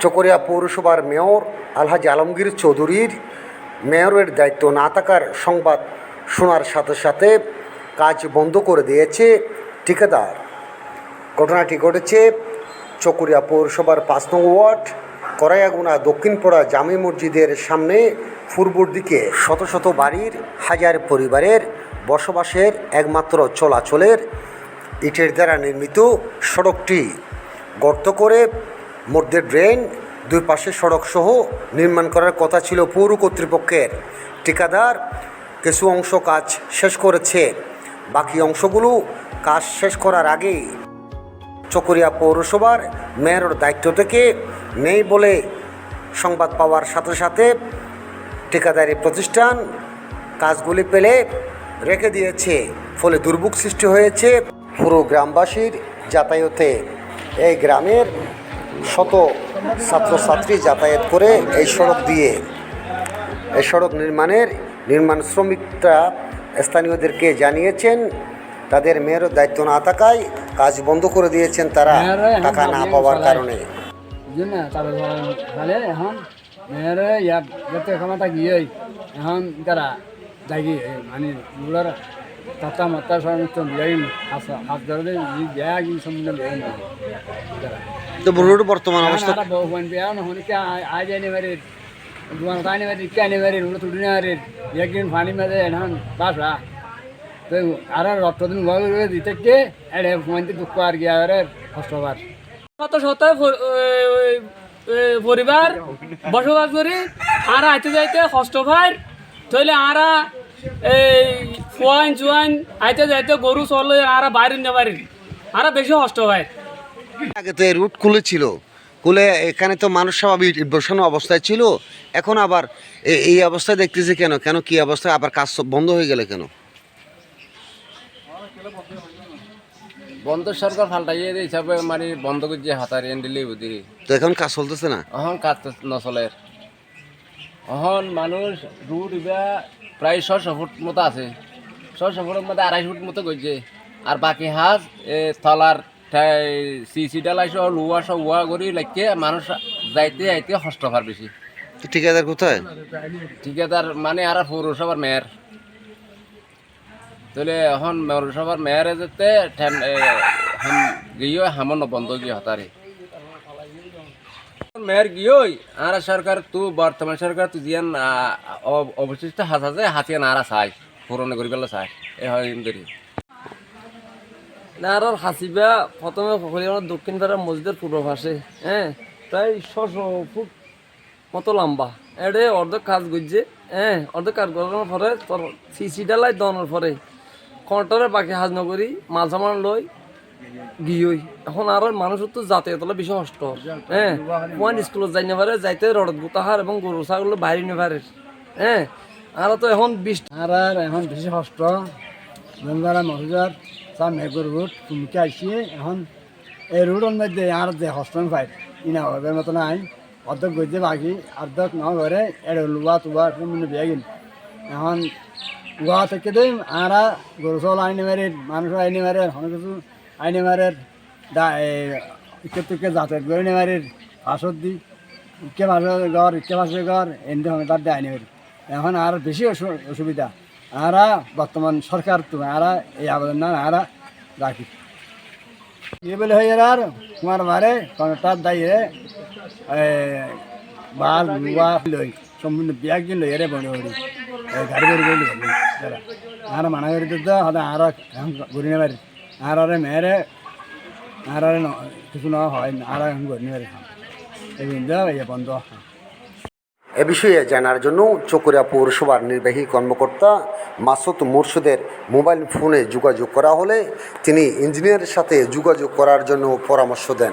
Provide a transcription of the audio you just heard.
চকরিয়া পৌরসভার mayor Alhaji Alamgir চৌধুরীর মেয়রের দায়িত্ব না থাকার সংবাদ শোনার সাথে সাথে কাজ বন্ধ করে দিয়েছে ঠিকাদার। ঘটনাটি ঘটেছে চকরিয়া পৌরসভার পাঁচ নং ওয়ার্ড, করাইয়াগুনা দক্ষিণপাড়া জামি মসজিদের সামনে পূর্বর দিকে শত শত বাড়ির হাজার পরিবারের বসবাসের একমাত্র চলাচলের ইটের দ্বারা নির্মিত সড়কটি গর্ত করে মধ্যে ড্রেন, দুই পাশে সড়কসহ নির্মাণ করার কথা ছিল পৌর কর্তৃপক্ষের। ঠিকাদার, কিছু অংশ কাজ শেষ করেছে। বাকি অংশগুলো কাজ শেষ করার আগেই চকরিয়া পৌরসভার মেয়রের দায়িত্ব থেকে নেই বলে সংবাদ পাওয়ার সাথে সাথে ঠিকাদারি প্রতিষ্ঠান কাজগুলি পেলে রেখে দিয়েছে। ফলে দুর্ভোগ সৃষ্টি হয়েছে পুরো গ্রামবাসীর যাতায়াতে। এই গ্রামের শত ছাত্রছাত্রী যাতায়াত করে এই সড়ক দিয়ে। এই সড়ক নির্মাণের নির্মাণ শ্রমিকরা স্থানীয়দেরকে জানিয়েছেন তাদের মেয়েরও দায়িত্ব না থাকায় কাজ বন্ধ করে দিয়েছেন তারা টাকা না পাওয়ার কারণে। এখন মেয়েরে ইয়াত যাতে ক্ষমতা গিয়ে এখন তারা জাগি মানে হাত ধরে কি সম্বন্ধে তো রোড বর্তমান অবস্থা। আজ মারি দুয়ান কানি মারি মারি উড়ে তুড়ি মারি একদিন মেরে এখন বাসা তো আর রক্ত দিন দিতে কে এড়ে পয়েন্ট দুঃখ আর গিয়া পরিবার বসবাস করি আর আইতে যাইতে কষ্ট পাই তাহলে আরা এই ফুয়াইন চুয়াইন আইতে যাইতে গরু চলে আরা বাইরে নিতে পারি আরা বেশি কষ্ট পায় আগে তো এই রুট খুলেছিল খুলে এখানে তো মানুষ স্বাভাবিক বসানো অবস্থায় ছিল। এখন আবার এই অবস্থায় দেখতেছি কেন? কেন কি অবস্থায়? আবার কাজ বন্ধ হয়ে গেলে কেন? বন্ধ সরকার ফাল্টাইয়ে দিয়ে হিসাবে মানে বন্ধ করছে হাতার এন দিলেই বুদ্ধি তো এখন কাজ চলতেছে না? অহন কাজ নচলে। অহন মানুষ রুট ইবা প্রায় ছশো ফুট মতো আছে। ছশো ফুটের মধ্যে আড়াই ফুট মতো করছে আর বাকি হাঁস এ তলার সিসি ডালাই সহ লুয়া সহ উয়া করি লাগিয়ে মানুষ যাইতে যাইতে কষ্ট পার বেশি ঠিকাদার কোথায়? ঠিকাদার মানে আর পৌরসভার মেয়র তাহলে এখন পৌরসভার মেয়রে যেতে গিয়ে হামন বন্ধ গিয়ে হতারে মেয়র গিয়ে আর সরকার তু বর্তমান সরকার তু জিয়ান অবশিষ্ট হাত আছে হাতিয়ান আর চাই পূরণ করি পেলে চাই এ হয় আর হাসিবা প্রথমে দক্ষিণ পাড়ার মসজিদের পূর্ব পাশে হ্যাঁ? প্রায় ছশো ফুট মতো লম্বা। এডে অর্ধেক কাজ করছে হ্যাঁ? অর্ধেক কাজ করার পরে তোর সিসি ডালাই দনের পরে কন্ট্রাক্টরে বাকি হাজ নকরি মাল লই, গিয়েই। এখন আর মানুষের তো যাতায়াত হলে বেশি কষ্ট হ্যাঁ? কোয়ান স্কুলত যাই না পারে, যাইতে রডত গুতাহার এবং গরু ছাগল বাইরে নিয়ে পারে হ্যাঁ? আর তো এখন বিশ আর এখন বেশি কষ্ট সব মেঘর রুট তুমি আইসি এখন এই রুটের মধ্যে আর যে হস্টন পাই ইনা হবে মতো নাই অর্ধেক গজে বাকি অর্ধেক ন ঘরে এড়ে লুয়া তুয়া মানে বেগিন এখন উয়া থেকে দিম আর গরু চল আইনে মারে মানুষ আইনে মারে অনেক কিছু আইনে মারে দা ইকে যাতায়াত করে নে মারে ফাঁসত দি ইকে মাসের ঘর ইকে মাসের ঘর হবে তার দিয়ে আইনে মারি এখন আর বেশি অসু- অসুবিধা আরা, বর্তমান সরকার তো আরা, এই আবেদন না, আরা, রাখি। ইয়ে বলে হয়ে আর তোমার মারে কন্ট্রাক্টর দাইয়ে বাল, বুয়া, লই সম্পূর্ণ বিয়াক দিন লই এরে বড় বড়ি গাড়ি গাড়ি গেলি আর মানা করে দিত হতে আর ঘুরি নেবারি আর আরে মেয়েরে, আর আরে কিছু না হয়, আর ঘুরি নেবারি এই ইয়ে বন্ধ এ বিষয়ে জানার জন্য চকরিয়া পৌরসভার নির্বাহী কর্মকর্তা মাসুদ মুরশুদের মোবাইল ফোনে যোগাযোগ করা হলে তিনি ইঞ্জিনিয়ারের সাথে যোগাযোগ করার জন্য পরামর্শ দেন।